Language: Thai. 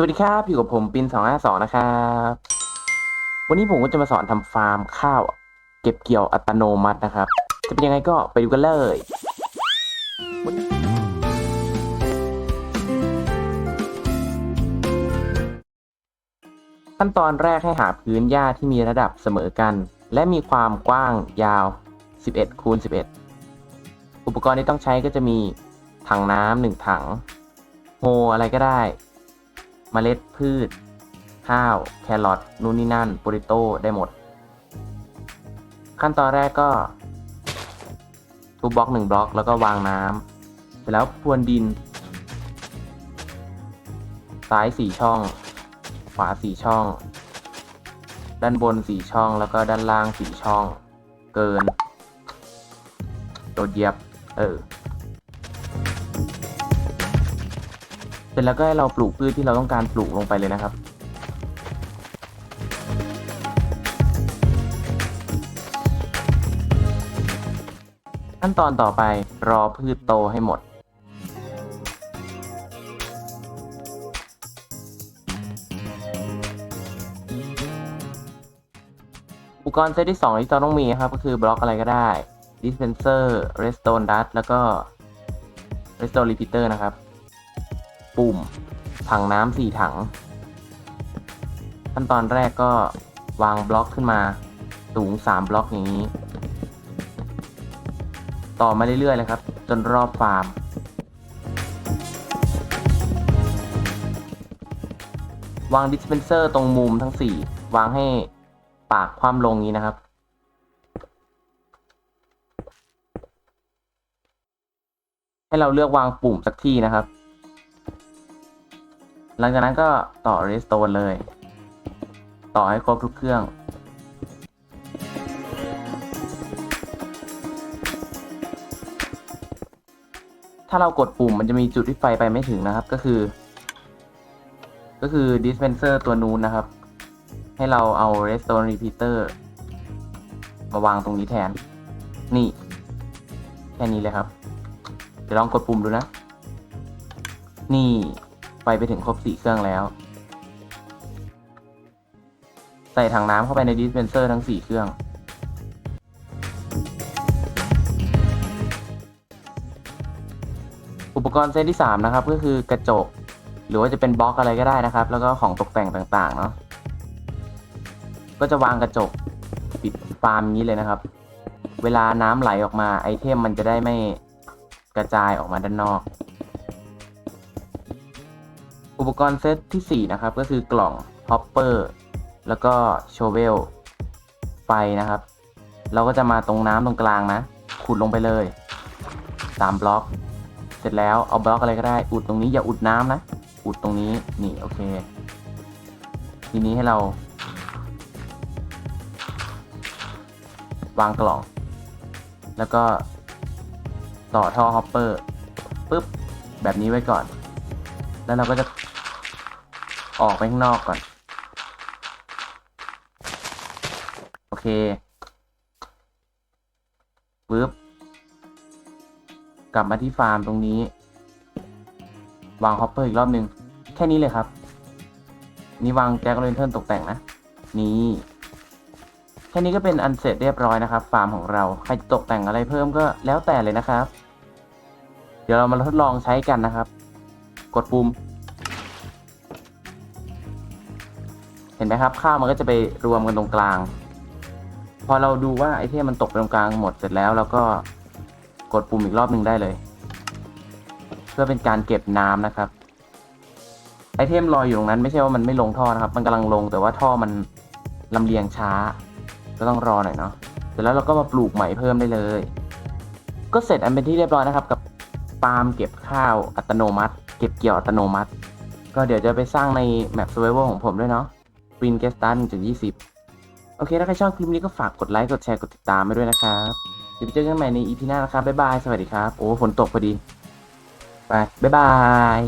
สวัสดีครับ อยู่กับผมปิน252นะครับ วันนี้ผมก็จะมาสอนทำฟาร์มข้าว เก็บเกี่ยวอัตโนมัตินะครับ จะเป็นยังไงก็ไปดูกันเลยขั้นตอนแรกให้หาพื้นหญ้าที่มีระดับเสมอกัน และมีความกว้างยาว 11คูณ11 อุปกรณ์ที่ต้องใช้ก็จะมีถังน้ำหนึ่งถังโฮอะไรก็ได้ เมล็ดพืช ข้าว แครอทนู่นนี่นั่นโปริโต้ได้หมด ขั้นตอนแรกก็ทุบบล็อกหนึ่งบล็อกแล้วก็วางน้ำเสร็จแล้วพรวนดิน ซ้ายสี่ช่อง ขวาสี่ช่อง ด้านบนสี่ช่องแล้วก็ด้านล่างสี่ช่อง เกินโดดเหยียบ เออ ร็จแล้วก็ให้เราปลูกพืชที่เราต้องการปลูกลงไปเลยนะครับ ขั้นตอนต่อไปรอพืชโตให้หมด อุปกรณ์เซตที่ 2 ที่เราต้องมีนะครับ ก็คือบล็อกอะไรก็ได้ dispenser redstone dust แล้วก็ redstone repeater นะครับ ปุ่ม ถังน้ำสี่ถัง ขั้นตอนแรกก็วางบล็อกขึ้นมา สูง3บล็อกอย่างนี้ ต่อมาเรื่อยๆเลยครับ จนรอบฟาร์ม วางดิสเพนเซอร์ตรงมุมทั้ง4วางให้ปากคว่ำลงนี้นะครับให้เราเลือกวางปุ่มสักที่นะครับ หลังจากนั้นก็ต่อ Redstone เลย ต่อให้ครบทุกเครื่อง ถ้าเรากดปุ่มมันจะมีจุดที่ไฟไปไม่ถึงนะครับก็คือ ก็คือ dispenser ตัวนู้นนะครับ ให้เราเอา redstone repeater มาวางตรงนี้แทน นี่ แค่นี้เลยครับ เดี๋ยวลองกดปุ่มดูนะ นี่ ฟไปถึงครบสี่เครื่องแล้ว ใส่ถังน้ำเข้าไปใน dispenser ทั้งสี่เครื่อง อุปกรณ์เซตที่ 3 นะครับ ก็คือกระจก หรือว่าจะเป็นบล็อกอะไรก็ได้นะครับ แล้วก็ของตกแต่งต่างๆเนาะก็จะวางกระจกปิดฟาร์มนี้เลยนะครับ เวลาน้ำไหลออกมาไอเทมมันจะได้ไม่กระจายออกมาด้านนอก อุปกรณ์เซตที่ 4 นะครับ ก็คือกล่องฮอปเปอร์แล้วก็โชเวลไฟนะครับ เราก็จะมาตรงน้ำตรงกลางนะ ขุดลงไปเลย3บล็อก เสร็จแล้วเอาบล็อกอะไรก็ได้ อุดตรงนี้อย่าอุดน้ำนะ อุดตรงนี้นี่โอเค ทีนี้ให้เรา วางกล่อง แล้วก็ต่อท่อฮอปเปอร์ปุ๊บแบบนี้ไว้ก่อน แล้วเราก็จะ ออกไปข้างนอกก่อน โอเคปุ๊บกลับมาที่ฟาร์มตรงนี้ วางฮอปเปอร์อีกรอบหนึ่งแค่นี้เลยครับ นี่วางแจ็คเลนเทิร์นตกแต่งนะ นี่แค่นี้ก็เป็นอันเสร็จเรียบร้อยนะครับ ฟาร์มของเรา ใครตกแต่งอะไรเพิ่มก็แล้วแต่เลยนะครับ เดี๋ยวเรามาทดลองใช้กันนะครับ กดปุ่ม เห็นไหมครับ ข้าวมันก็จะไปรวมกันตรงกลาง พอเราดูว่าไอเทมมันตกไปตรงกลางหมดเสร็จแล้วเราก็กดปุ่มอีกรอบหนึ่งได้เลย เพื่อเป็นการเก็บน้ำนะครับ ไอเทมลอยอยู่ตรงนั้นไม่ใช่ว่ามันไม่ลงท่อนะครับ มันกำลังลงแต่ว่าท่อมันลำเลียงช้า ก็ต้องรอหน่อยเนาะเสร็จแล้วเราก็มาปลูกใหม่เพิ่มได้เลย ก็เสร็จอันเป็นที่เรียบร้อยนะครับ กับฟาร์มเก็บข้าวอัตโนมัติ เก็บเกี่ยวอัตโนมัติ ก็เดี๋ยวจะไปสร้างในแมป Survival ของผมด้วยเนาะ วินแกสตันจุดยี่สิบโอเค ถ้าใครชอบคลิปนี้ก็ฝากกดไลค์ กดแชร์ กดติดตามไปด้วยนะครับเดี๋ยวเจอกันใหม่ในอีพีหน้านะครับ บ๊ายบาย สวัสดีครับ โอ้ฝนตกพอดี ไป บ๊ายบาย